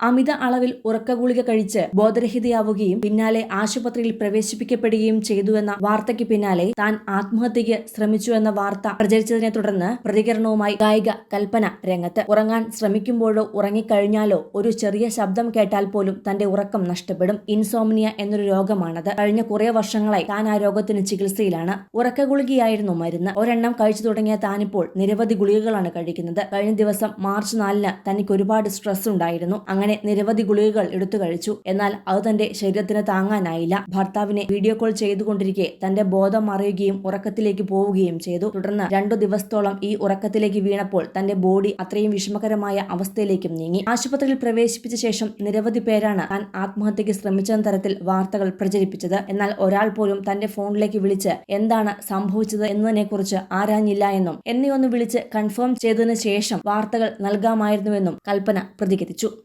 അമിത അളവിൽ ഉറക്ക ഗുളിക കഴിച്ച് ബോധരഹിതയാവുകയും പിന്നാലെ ആശുപത്രിയിൽ പ്രവേശിപ്പിക്കപ്പെടുകയും ചെയ്തുവെന്ന വാർത്തയ്ക്ക് പിന്നാലെ താൻ ആത്മഹത്യയ്ക്ക് ശ്രമിച്ചുവെന്ന വാർത്ത പ്രചരിച്ചതിനെ തുടർന്ന് പ്രതികരണവുമായി ഗായിക കൽപ്പന രംഗത്ത്. ഉറങ്ങാൻ ശ്രമിക്കുമ്പോഴോ ഉറങ്ങിക്കഴിഞ്ഞാലോ ഒരു ചെറിയ ശബ്ദം കേട്ടാൽ പോലും തന്റെ ഉറക്കം നഷ്ടപ്പെടും. ഇൻസോംനിയ എന്നൊരു രോഗമാണത്. കഴിഞ്ഞ കുറേ വർഷങ്ങളായി താൻ ആ രോഗത്തിന് ചികിത്സയിലാണ്. ഉറക്ക ഗുളികയായിരുന്നു മരുന്ന്. ഒരെണ്ണം കഴിച്ചു തുടങ്ങിയ താനിപ്പോൾ നിരവധി ഗുളികകളാണ് കഴിക്കുന്നത്. കഴിഞ്ഞ ദിവസം മാർച്ച് നാലിന് തനിക്ക് ഒരുപാട് സ്ട്രെസ് ഉണ്ടായിരുന്നു അങ്ങനെ നിരവധി ഗുളികകൾ എടുത്തു കഴിച്ചു. എന്നാൽ അത് തന്റെ ശരീരത്തിന് താങ്ങാനായില്ല. ഭർത്താവിനെ വീഡിയോ കോൾ ചെയ്തുകൊണ്ടിരിക്കെ തന്റെ ബോധം മറയുകയും ഉറക്കത്തിലേക്ക് പോവുകയും ചെയ്തു. തുടർന്ന് രണ്ടു ദിവസത്തോളം ഈ ഉറക്കത്തിലേക്ക് വീണപ്പോൾ തന്റെ ബോഡി അത്രയും വിഷമകരമായ അവസ്ഥയിലേക്കും നീങ്ങി. ആശുപത്രിയിൽ പ്രവേശിപ്പിച്ച ശേഷം നിരവധി പേരാണ് താൻ ആത്മഹത്യക്ക് ശ്രമിച്ചെന്ന തരത്തിൽ വാർത്തകൾ പ്രചരിപ്പിച്ചത്. എന്നാൽ ഒരാൾ പോലും തന്റെ ഫോണിലേക്ക് വിളിച്ച് എന്താണ് സംഭവിച്ചത് എന്നതിനെക്കുറിച്ച് ആരാഞ്ഞില്ല എന്നും എന്നെ ഒന്ന് വിളിച്ച് കൺഫേം ചെയ്തതിനു ശേഷം വാർത്തകൾ നൽകാമായിരുന്നുവെന്നും കൽപ്പന പ്രതികരിച്ചു.